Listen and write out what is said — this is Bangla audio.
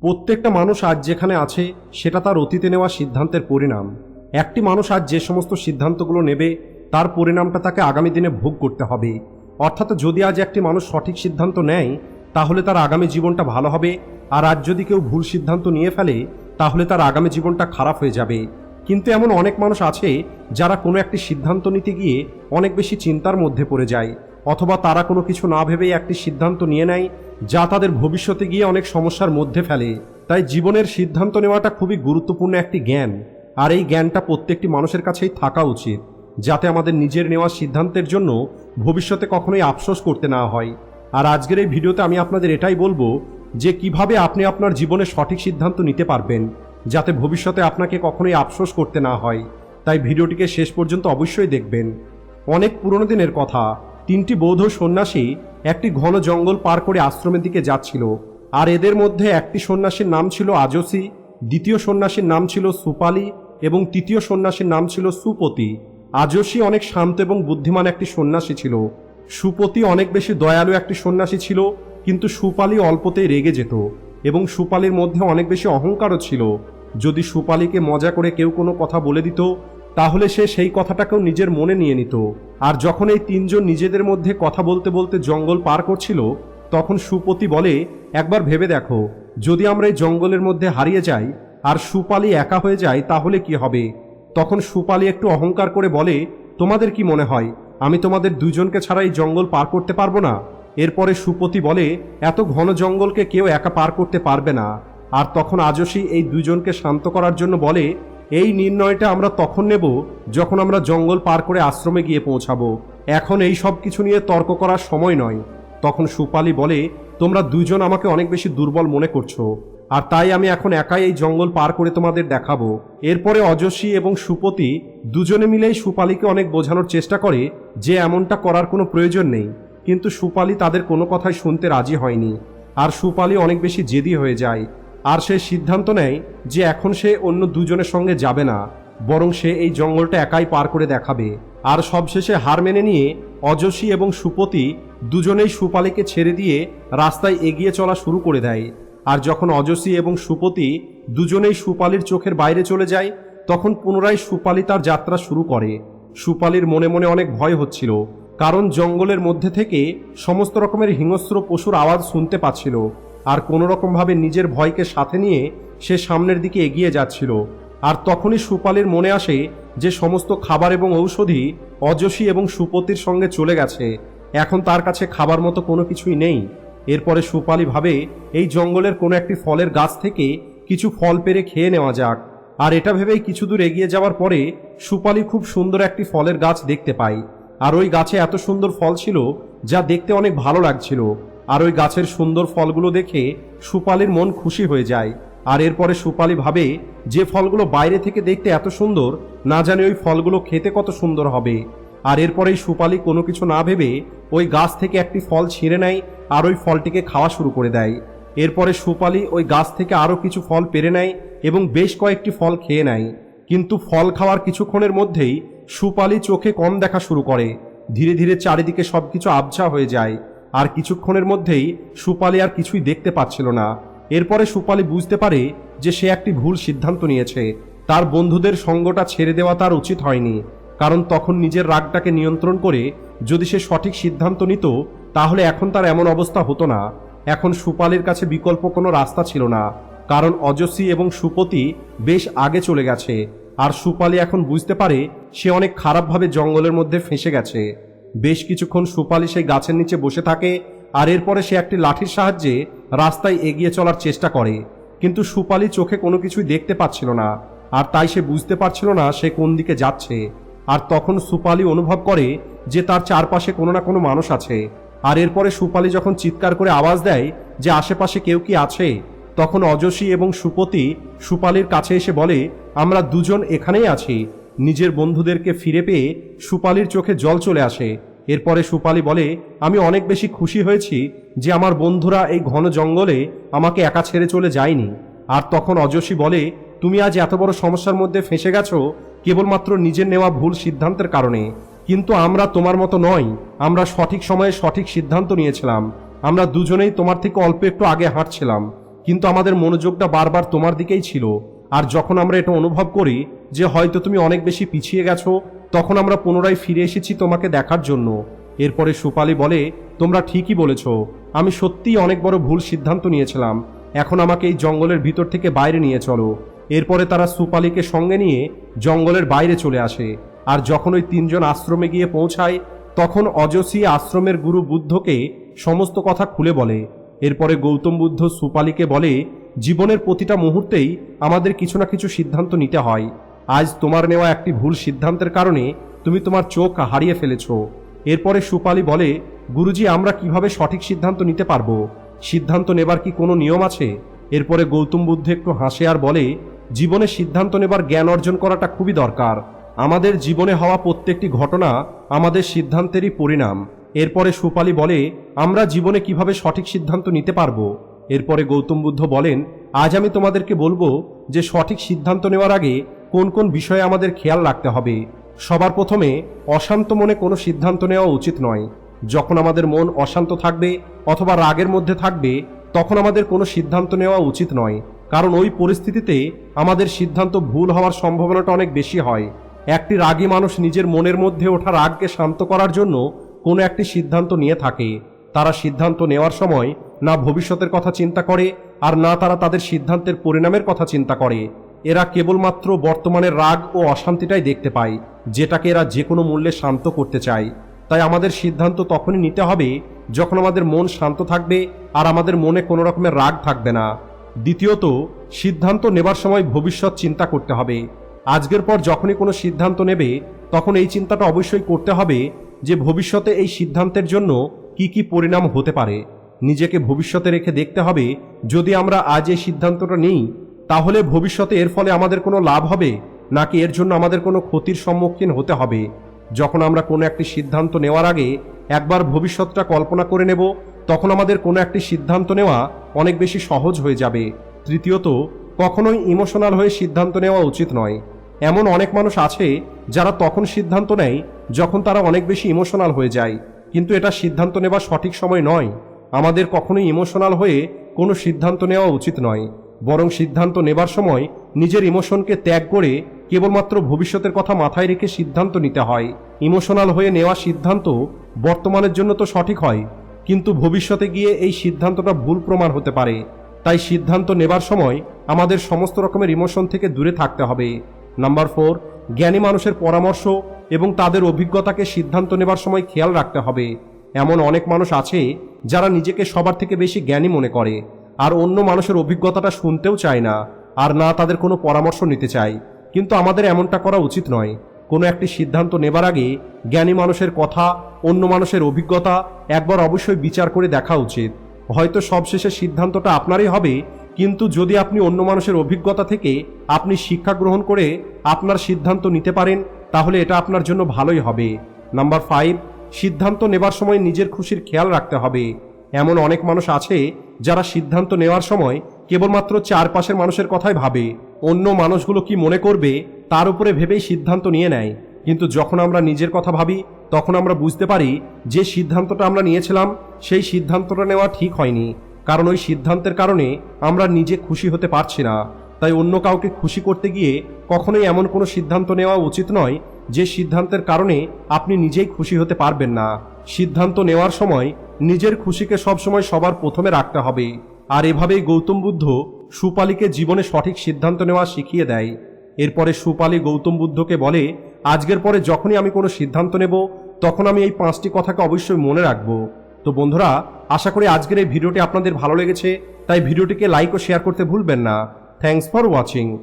প্রত্যেকটা মানুষ আজ যেখানে আছে, সেটা তার অতীতে নেওয়া সিদ্ধান্তের পরিণাম। একটি মানুষ আজ যে সমস্ত সিদ্ধান্তগুলো নেবে, তার পরিণামটা তাকে আগামী দিনে ভোগ করতে হবে। অর্থাৎ যদি আজ একটি মানুষ সঠিক সিদ্ধান্ত নেয়, তাহলে তার আগামী জীবনটা ভালো হবে, আর আজ যদি কেউ ভুল সিদ্ধান্ত নিয়ে ফেলে, তাহলে তার আগামী জীবনটা খারাপ হয়ে যাবে। কিন্তু এমন অনেক মানুষ আছে, যারা কোনো একটি সিদ্ধান্ত নিতে গিয়ে অনেক বেশি চিন্তার মধ্যে পড়ে যায়। অথবা তারা কোনো কিছু না ভেবেই একটি সিদ্ধান্ত নিয়ে নেয় যা তাদের ভবিষ্যতে গিয়ে অনেক সমস্যার মধ্যে ফেলে। তাই জীবনের সিদ্ধান্ত নেওয়াটা খুবই গুরুত্বপূর্ণ একটি জ্ঞান, আর এই জ্ঞানটা প্রত্যেকটি মানুষের কাছেই থাকা উচিত, যাতে আমাদের নিজের নেওয়া সিদ্ধান্তের জন্য ভবিষ্যতে কখনোই আফসোস করতে না হয়। আর আজকের এই ভিডিওতে আমি আপনাদের এটাই বলব যে কীভাবে আপনি আপনার জীবনে সঠিক সিদ্ধান্ত নিতে পারবেন, যাতে ভবিষ্যতে আপনাকে কখনোই আফসোস করতে না হয়। তাই ভিডিওটিকে শেষ পর্যন্ত অবশ্যই দেখবেন। অনেক পুরনো দিনের কথা তিনটি বৌদ্ধ সন্ন্যাসী একটি ঘন জঙ্গল পার করে আশ্রমের দিকে যাচ্ছিল। আর এদের মধ্যে একটি সন্ন্যাসীর নাম ছিল আজসি, দ্বিতীয় সন্ন্যাসীর নাম ছিল সুপালি এবং তৃতীয় সন্ন্যাসীর নাম ছিল সুপতি। আজসি অনেক শান্ত এবং বুদ্ধিমান একটি সন্ন্যাসী ছিল। সুপতি অনেক বেশি দয়ালু একটি সন্ন্যাসী ছিল, কিন্তু সুপালি অল্পতেই রেগে যেত এবং সুপালির মধ্যে অনেক বেশি অহংকারও ছিল। যদি সুপালিকে মজা করে কেউ কোনো কথা বলে দিত তাহলে সে সেই কথাটাকেও নিজের মনে নিয়ে নিত। আর যখন এই তিনজন নিজেদের মধ্যে কথা বলতে বলতে জঙ্গল পার করছিল, তখন সুপতি বলে, একবার ভেবে দেখো, যদি আমরা এই জঙ্গলের মধ্যে হারিয়ে যাই, আর সুপালি একা হয়ে যায়, তাহলে কি হবে? তখন সুপালি একটু অহংকার করে বলে, তোমাদের কি মনে হয়, আমি তোমাদের দুজনকে ছাড়া এই জঙ্গল পার করতে পারব না? এরপরে সুপতি বলে, এত ঘন জঙ্গলকে কেউ একা পার করতে পারবে না। আর তখন আজসী এই দুজনকে শান্ত করার জন্য বলে এই নির্ণয়টা আমরা তখন নেব যখন আমরা জঙ্গল পার করে আশ্রমে গিয়ে পৌঁছাবো। এখন এই সব কিছু নিয়ে তর্ক করার সময় নয়। তখন সুপালি বলে, তোমরা দুজন আমাকে অনেক বেশি দুর্বল মনে করছ, আর তাই আমি এখন একাই এই জঙ্গল পার করে তোমাদের দেখাবো। এরপরে অজস্বী এবং সুপতি দুজনে মিলেই সুপালিকে অনেক বোঝানোর চেষ্টা করে যে এমনটা করার কোনো প্রয়োজন নেই। কিন্তু সুপালি তাদের কোনো কথাই শুনতে রাজি হয়নি, আর সুপালি অনেক বেশি জেদি হয়ে যায়। আর সে সিদ্ধান্ত নেয় যে এখন সে অন্য দুজনের সঙ্গে যাবে না, বরং সে এই জঙ্গলটা একাই পার করে দেখাবে। আর সবশেষে হার মেনে নিয়ে অজস্বী এবং সুপতি দুজনেই সুপালিকে ছেড়ে দিয়ে রাস্তায় এগিয়ে চলা শুরু করে দেয়। আর যখন অজস্বী এবং সুপতি দুজনেই সুপালির চোখের বাইরে চলে যায়, তখন পুনরায় সুপালি তার যাত্রা শুরু করে। সুপালির মনে মনে অনেক ভয় হচ্ছিল, কারণ জঙ্গলের মধ্যে থেকে সমস্ত রকমের হিংস্র পশুর আওয়াজ শুনতে পাচ্ছিল। আর কোনো রকমভাবে নিজের ভয়কে সাথে নিয়ে সে সামনের দিকে এগিয়ে যাচ্ছিল। আর তখনই সুপালির মনে আসে যে সমস্ত খাবার এবং ঔষধি অজসী এবং সুপতির সঙ্গে চলে গেছে। এখন তার কাছে খাবার মতো কোনো কিছুই নেই। এরপরে সুপালি ভাবে, এই জঙ্গলের কোনো একটি ফলের গাছ থেকে কিছু ফল পেরে খেয়ে নেওয়া যাক। আর এটা ভেবেই কিছু দূর এগিয়ে যাওয়ার পরে সুপালি খুব সুন্দর একটি ফলের গাছ দেখতে পায়। আর ওই গাছে এত সুন্দর ফল ছিল যা দেখতে অনেক ভালো লাগছিল। আর ওই গাছের সুন্দর ফলগুলো দেখে সুপালির মন খুশি হয়ে যায়। আর এরপরে সুপালি ভাবে, যে ফলগুলো বাইরে থেকে দেখতে এত সুন্দর, না জানি ওই ফলগুলো খেতে কত সুন্দর হবে। আর এরপরেই সুপালি কোনো কিছু না ভেবে ওই গাছ থেকে একটি ফল ছিঁড়ে নেয় আর ওই ফলটিকে খাওয়া শুরু করে দেয়। এরপরে সুপালি ওই গাছ থেকে আরও কিছু ফল পেরে নেয় এবং বেশ কয়েকটি ফল খেয়ে নেয়। কিন্তু ফল খাওয়ার কিছুক্ষণের মধ্যেই সুপালি চোখে কম দেখা শুরু করে। ধীরে ধীরে চারিদিকে সব কিছু আবছা হয়ে যায়। আর কিছুক্ষণের মধ্যেই সুপালি আর কিছুই দেখতে পাচ্ছিল না। এরপরে সুপালি বুঝতে পারে যে সে একটি ভুল সিদ্ধান্ত নিয়েছে। তার বন্ধুদের সঙ্গটা ছেড়ে দেওয়া তার উচিত হয়নি। কারণ তখন নিজের রাগটাকে নিয়ন্ত্রণ করে যদি সে সঠিক সিদ্ধান্ত নিত, তাহলে এখন তার এমন অবস্থা হতো না। এখন সুপালির কাছে বিকল্প কোনো রাস্তা ছিল না। কারণ অজস্বী এবং সুপতি বেশ আগে চলে গেছে। আর সুপালি এখন বুঝতে পারে সে অনেক খারাপভাবে জঙ্গলের মধ্যে ফেঁসে গেছে। বেশ কিছুক্ষণ সুপালি সেই গাছের নিচে বসে থাকে আর এরপরে সে একটি লাঠির সাহায্যে রাস্তায় এগিয়ে চলার চেষ্টা করে। কিন্তু সুপালি চোখে কোনো কিছুই দেখতে পাচ্ছিল না আর তাই সে বুঝতে পারছিল না সে কোন দিকে যাচ্ছে। আর তখন সুপালি অনুভব করে যে তার চারপাশে কোনো না কোনো মানুষ আছে। আর এরপরে সুপালি যখন চিৎকার করে আওয়াজ দেয় যে আশেপাশে কেউ কি আছে, তখন অজসী এবং সুপতি সুপালির কাছে এসে বলে, আমরা দুজন এখানেই আছি। নিজের বন্ধুদেরকে ফিরে পেয়ে সুপালির চোখে জল চলে আসে। এরপরে সুপালি বলে, আমি অনেক বেশি খুশি হয়েছি যে আমার বন্ধুরা এই ঘন জঙ্গলে আমাকে একা ছেড়ে চলে যায়নি। আর তখন অজসী বলে, তুমি আজ এত বড় সমস্যার মধ্যে ফেঁসে গেছো, কেবলমাত্র নিজের নেওয়া ভুল সিদ্ধান্তের কারণে। কিন্তু আমরা তোমার মতো নয় আমরা সঠিক সময়ে সঠিক সিদ্ধান্ত নিয়েছিলাম। আমরা দুজনেই তোমার থেকে অল্প একটু আগে হাঁটছিলাম। কিন্তু আমাদের মনোযোগটা বারবার তোমার দিকেই ছিল। আর যখন আমরা এটা অনুভব করি যে হয়তো তুমি অনেক বেশি পিছিয়ে গেছো, তখন আমরা পুনরায় ফিরে এসেছি তোমাকে দেখার জন্য। এরপরে সুপালি বলে, তোমরা ঠিকই বলেছ। আমি সত্যিই অনেক বড় ভুল সিদ্ধান্ত নিয়েছিলাম। এখন আমাকে এই জঙ্গলের ভিতর থেকে বাইরে নিয়ে চলো। এরপরে তারা সুপালিকে সঙ্গে নিয়ে জঙ্গলের বাইরে চলে আসে। আর যখন ওই তিনজন আশ্রমে গিয়ে পৌঁছায়, তখন অজসী আশ্রমের গুরু বুদ্ধকে সমস্ত কথা খুলে বলে। এরপরে গৌতম বুদ্ধ সুপালিকে বলে, জীবনের প্রতিটা মুহূর্তেই আমাদের কিছু না কিছু সিদ্ধান্ত নিতে হয়। আজ তোমার নেওয়া একটি ভুল সিদ্ধান্তের কারণে তুমি তোমার চোখ হারিয়ে ফেলেছ। এরপরে সুপালি বলে, গুরুজি, আমরা কীভাবে সঠিক সিদ্ধান্ত নিতে পারব? সিদ্ধান্ত নেবার কি কোনো নিয়ম আছে? এরপরে গৌতম বুদ্ধ একটু হাসে আর বলে, জীবনে সিদ্ধান্ত নেবার জ্ঞান অর্জন করাটা খুবই দরকার। আমাদের জীবনে হওয়া প্রত্যেকটি ঘটনা আমাদের সিদ্ধান্তেরই পরিণাম। এরপরে সুপালি বলে, আমরা জীবনে কীভাবে সঠিক সিদ্ধান্ত নিতে পারব? এরপরে গৌতম বুদ্ধ বলেন, আজ আমি তোমাদেরকে বলব যে সঠিক সিদ্ধান্ত নেওয়ার আগে কোন কোন বিষয়ে আমাদের খেয়াল রাখতে হবে, সবার প্রথমে অশান্ত মনে কোনো সিদ্ধান্ত নেওয়া উচিত নয়। যখন আমাদের মন অশান্ত থাকবে অথবা রাগের মধ্যে থাকবে, তখন আমাদের কোনো সিদ্ধান্ত নেওয়া উচিত নয়, কারণ ওই পরিস্থিতিতে আমাদের সিদ্ধান্ত ভুল হওয়ার সম্ভাবনাটা অনেক বেশি হয়। একটি রাগী মানুষ নিজের মনের মধ্যে ওঠা রাগকে শান্ত করার জন্য কোনো একটি সিদ্ধান্ত নিয়ে থাকে। তারা সিদ্ধান্ত নেওয়ার সময় না ভবিষ্যতের কথা চিন্তা করে, আর না তারা তাদের সিদ্ধান্তের পরিণামের কথা চিন্তা করে। এরা কেবলমাত্র বর্তমানের রাগ ও অশান্তিটাই দেখতে পায়, যেটাকে এরা যে কোনো মূল্যে শান্ত করতে চায়। তাই আমাদের সিদ্ধান্ত তখনই নিতে হবে যখন আমাদের মন শান্ত থাকবে আর আমাদের মনে কোনো রকমের রাগ থাকবে না। দ্বিতীয়ত, সিদ্ধান্ত নেবার সময় ভবিষ্যৎ চিন্তা করতে হবে। আজকের পর যখনই কোনো সিদ্ধান্ত নেবে, তখন এই চিন্তাটা অবশ্যই করতে হবে যে ভবিষ্যতে এই সিদ্ধান্তের জন্য কি কি পরিণাম হতে পারে। নিজেকে ভবিষ্যতে রেখে দেখতে হবে, যদি আমরা আজ এই সিদ্ধান্তটা নিই তাহলে ভবিষ্যতে এর ফলে আমাদের কোনো লাভ হবে? নাকি এর জন্য আমাদের কোনো ক্ষতির সম্মুখীন হতে হবে? যখন আমরা কোনো একটি সিদ্ধান্ত নেওয়ার আগে একবার ভবিষ্যৎটা কল্পনা করে নেব, তখন আমাদের কোনো একটি সিদ্ধান্ত নেওয়া অনেক বেশি সহজ হয়ে যাবে। তৃতীয়ত, কখনোই ইমোশনাল হয়ে সিদ্ধান্ত নেওয়া উচিত নয়। এমন অনেক মানুষ আছে যারা তখন সিদ্ধান্ত নেয় যখন তারা অনেক বেশি ইমোশনাল হয়ে যায়। কিন্তু এটা সিদ্ধান্ত নেবার সঠিক সময় নয়। আমাদের কখনোই ইমোশনাল হয়ে কোনো সিদ্ধান্ত নেওয়া উচিত নয়। বরং সিদ্ধান্ত নেবার সময় নিজের ইমোশনকে ত্যাগ করে কেবলমাত্র ভবিষ্যতের কথা মাথায় রেখে সিদ্ধান্ত নিতে হয়। ইমোশনাল হয়ে নেওয়া সিদ্ধান্ত বর্তমানের জন্য তো সঠিক হয়, কিন্তু ভবিষ্যতে গিয়ে এই সিদ্ধান্তটা ভুল প্রমাণ হতে পারে। তাই সিদ্ধান্ত নেবার সময় আমাদের সমস্ত রকমের ইমোশন থেকে দূরে থাকতে হবে। নাম্বার ফোর, জ্ঞানী মানুষের পরামর্শ এবং তাদের অভিজ্ঞতাকে সিদ্ধান্ত নেবার সময় খেয়াল রাখতে হবে। এমন অনেক মানুষ আছে যারা নিজেকে সবার থেকে বেশি জ্ঞানী মনে করে। আর অন্য মানুষের অভিজ্ঞতাটা শুনতেও চায় না, আর না তাদের কোনো পরামর্শ নিতে চায়। কিন্তু আমাদের এমনটা করা উচিত নয়। কোনো একটি সিদ্ধান্ত নেবার আগে জ্ঞানী মানুষের কথা, অন্য মানুষের অভিজ্ঞতা একবার অবশ্যই বিচার করে দেখা উচিত। হয়তো সবশেষে সিদ্ধান্তটা আপনারই হবে, কিন্তু যদি আপনি অন্য মানুষের অভিজ্ঞতা থেকে আপনি শিক্ষা গ্রহণ করে আপনার সিদ্ধান্ত নিতে পারেন, তাহলে এটা আপনার জন্য ভালোই হবে। নাম্বার ফাইভ, সিদ্ধান্ত নেবার সময় নিজের খুশির খেয়াল রাখতে হবে। এমন অনেক মানুষ আছে যারা সিদ্ধান্ত নেওয়ার সময় কেবলমাত্র চারপাশের মানুষের কথাই ভাবে। অন্য মানুষগুলো কি মনে করবে, তার উপরে ভেবেই সিদ্ধান্ত নিয়ে নেয়। কিন্তু যখন আমরা নিজের কথা ভাবি, তখন আমরা বুঝতে পারি যে সিদ্ধান্তটা আমরা নিয়েছিলাম, সেই সিদ্ধান্তটা নেওয়া ঠিক হয়নি। কারণ ওই সিদ্ধান্তের কারণে আমরা নিজে খুশি হতে পারছি না। তাই অন্য কাউকে খুশি করতে গিয়ে কখনোই এমন কোনো সিদ্ধান্ত নেওয়া উচিত নয় যে সিদ্ধান্তের কারণে আপনি নিজেই খুশি হতে পারবেন না। সিদ্ধান্ত নেওয়ার সময় নিজের খুশিকে সবসময় সবার প্রথমে রাখতে হবে। আর এভাবেই গৌতম বুদ্ধ সুপালিকে জীবনে সঠিক সিদ্ধান্ত নেওয়া শিখিয়ে দেয়। এরপরে সুপালি গৌতম বুদ্ধকে বলে, আজকের পরে যখনই আমি কোনো সিদ্ধান্ত নেব, তখন আমি এই পাঁচটি কথাকে অবশ্যই মনে রাখব। তো বন্ধুরা, আশা করি আজকের এই ভিডিওটি আপনাদের ভালো লেগেছে। তাই ভিডিওটিকে লাইক ও শেয়ার করতে ভুলবেন না। Thanks for watching